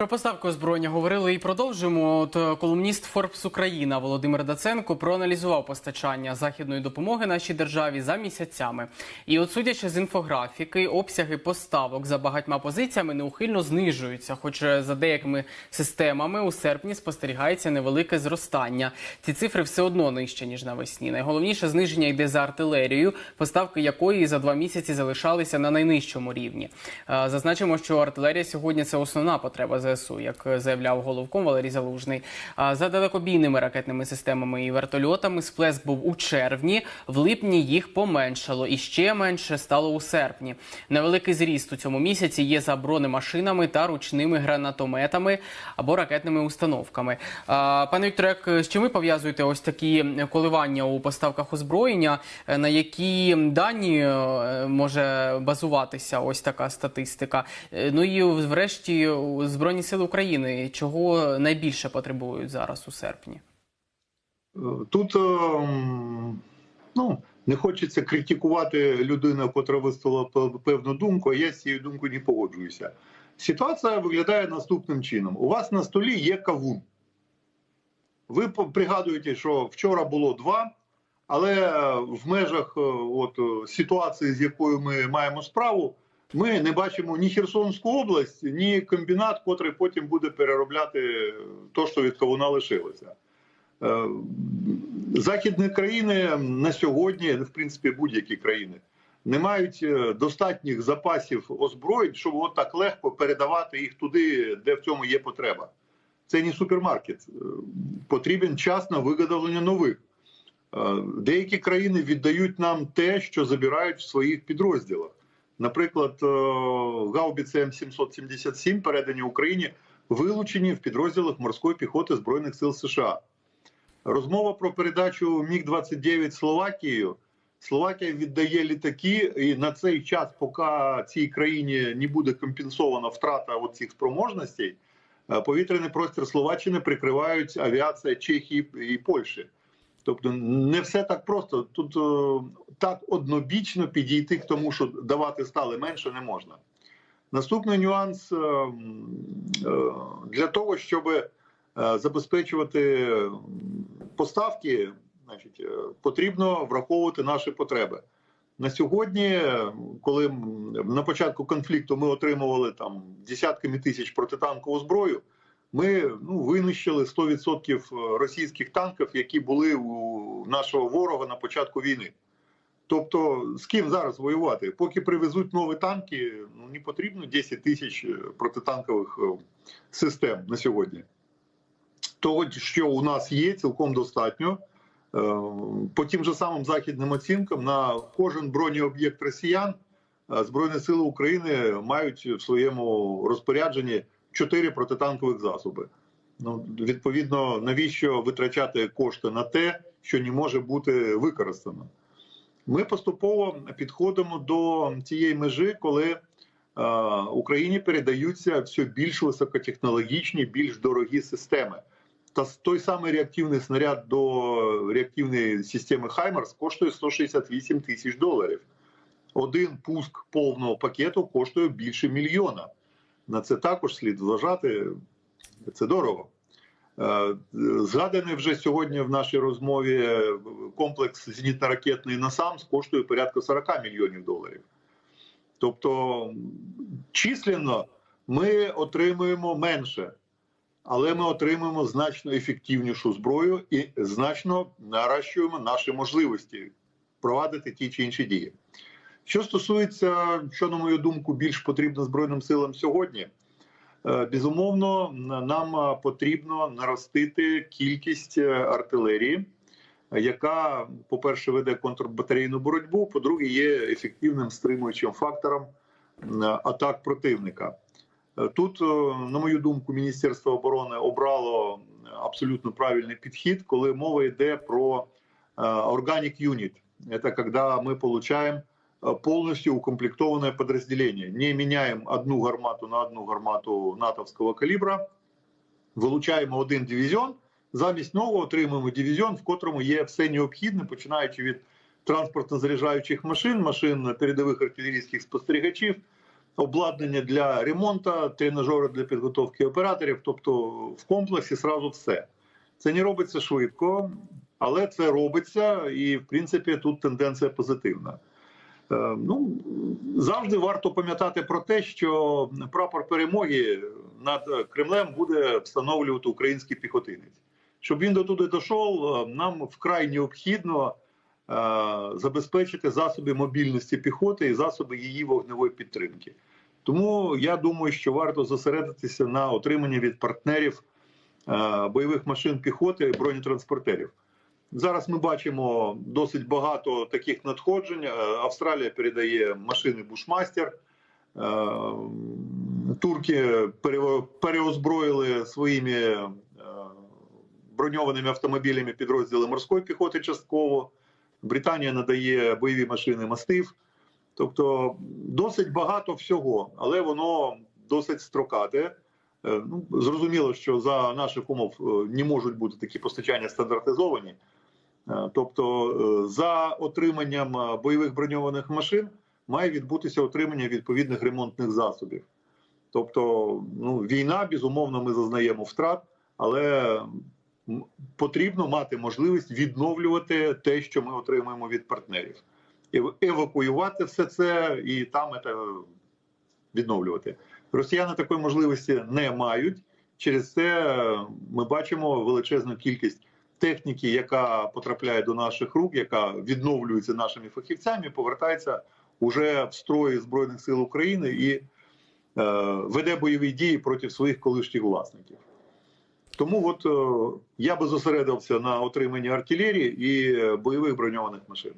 Про поставку озброєння говорили і продовжимо. От е, колумніст Форбс Україна Володимир Даценко проаналізував постачання західної допомоги нашій державі за місяцями. І от судячи з інфографіки, обсяги поставок за багатьма позиціями неухильно знижуються. Хоч е, за деякими системами у серпні спостерігається невелике зростання. Ці цифри все одно нижче ніж навесні. Найголовніше зниження йде за артилерію, поставки якої за два місяці залишалися на найнижчому рівні. Е, Зазначимо, що артилерія сьогодні це основна потреба ЗСУ, як заявляв головком Валерій Залужний. За далекобійними ракетними системами і вертольотами сплеск був у червні. В липні їх поменшало і ще менше стало у серпні. Невеликий зріст у цьому місяці є за бронемашинами та ручними гранатометами або ракетними установками. Пане Вікторе, з чим ви пов'язуєте ось такі коливання у поставках озброєння? Е, На які дані е, може базуватися ось така статистика? Е, Ну і врешті у Збройні сили України чого найбільше потребують зараз у серпні? Тут ем, ну, не хочеться критикувати людину, яка висловила певну думку, а я з цією думкою не погоджуюся. Ситуація виглядає наступним чином: у вас на столі є кавун. Ви пригадуєте, що вчора було два, але е, в межах е, от, е, ситуації, з якою ми маємо справу, ми не бачимо ні Херсонську область, ні комбінат, котрий потім буде переробляти те, що від кавуна лишилося. Е, Західні країни на сьогодні, в принципі, будь-які країни, не мають е, достатніх запасів озброєнь, щоб от так легко передавати їх туди, де в цьому є потреба. Це не супермаркет. Е, Потрібен час на виготовлення нових. Деякі країни віддають нам те, що забирають в своїх підрозділах. Наприклад, е, гаубіці М777 передані Україні, вилучені в підрозділах морської піхоти Збройних сил США. Розмова про передачу Міг 29 Словакією. Словакія віддає літаки, і на цей час, поки цій країні не буде компенсована втрата цих спроможностей, е, повітряний простір Словаччини прикривають авіація Чехії і Польщі. Тобто не все так просто. Тут е, так однобічно підійти к тому, що давати стали менше, не можна. Наступний нюанс е, е, для того, щоб забезпечувати поставки, значить, потрібно враховувати наші потреби. На сьогодні, коли на початку конфлікту ми отримували там десятками тисяч протитанкову зброю, ми ну, винищили 100% російських танків, які були у нашого ворога на початку війни. Тобто, з ким зараз воювати? Поки привезуть нові танки, ну не потрібно 10 тисяч е, протитанкових е, систем на сьогодні. Того, що у нас є, цілком достатньо. Е, По тим же самим західним оцінкам, на кожен бронеоб'єкт росіян е, Збройні Сили України мають в своєму розпорядженні чотири протитанкових засоби. Ну, відповідно, навіщо витрачати кошти на те, що не може бути використано? Ми поступово підходимо до цієї межі, коли е, Україні передаються все більш високотехнологічні, більш дорогі системи. Та той самий реактивний снаряд до реактивної системи Хаймарс коштує 168 тисяч доларів. Один пуск повного пакету коштує більше мільйона. На це також слід зважати. Це дорого. Е, Згаданий вже сьогодні в нашій розмові комплекс зенітно-ракетний НАСАМС коштує порядка 40 мільйонів доларів. Тобто численно ми отримуємо менше, але ми отримуємо значно ефективнішу зброю і значно наращуємо наші можливості провадити ті чи інші дії. Що стосується, що, на мою думку, більш потрібно Збройним силам сьогодні, Е, безумовно, н- нам е, потрібно наростити кількість е, артилерії, е, яка, по-перше, веде контрбатарейну боротьбу, по-друге, є ефективним стримуючим фактором м, атак противника. Е, Тут, е, на мою думку, Міністерство оборони обрало абсолютно правильний підхід, коли мова йде про е, organic unit. Это когда мы получаем э, полностью укомплектованное подразделение. Не меняем одну гармату на одну гармату натовського калібра, вилучаємо один дивізіон, замість нього отримуємо дивізіон, в котрому є все необхідне, починаючи від транспортно-заряджаючих машин, машин передових артилерійських спостерігачів, обладнання для ремонту, тренажери для підготовки операторів. Тобто в комплексі сразу все. Це не робиться швидко, але це робиться, і в принципі тут тенденція позитивна. Е, Ну, завжди варто пам'ятати про те, що прапор перемоги над Кремлем буде встановлювати український піхотинець. Щоб він до туди дійшов, е, нам вкрай необхідно е, забезпечити засоби мобільності піхоти і засоби її вогневої підтримки. Тому я думаю, що варто зосередитися на отриманні від партнерів бойових машин піхоти і бронетранспортерів. Зараз ми бачимо досить багато таких надходжень. Е, Австралія передає машини Бушмастер. Турки переозброїли своїми е, броньованими автомобілями підрозділи морської піхоти частково. Британія надає бойові машини мастив. Тобто досить багато всього, але воно досить строкате. Е, Ну, зрозуміло, що за наших умов не можуть бути такі постачання стандартизовані. Е, Тобто, е, за отриманням е, бойових броньованих машин має відбутися отримання відповідних ремонтних засобів. Тобто, ну, війна, безумовно, ми зазнаємо втрат, але потрібно мати можливість відновлювати те, що ми отримуємо від партнерів, евакуювати все це і там це відновлювати. Росіяни такої можливості не мають. Через це ми бачимо величезну кількість техніки, яка потрапляє до наших рук, яка відновлюється нашими фахівцями, повертається уже в строї збройних сил України і е, веде бойові дії проти своїх колишніх власників. Тому от е, я би зосередився на отриманні артилерії і е, бойових броньованих машин.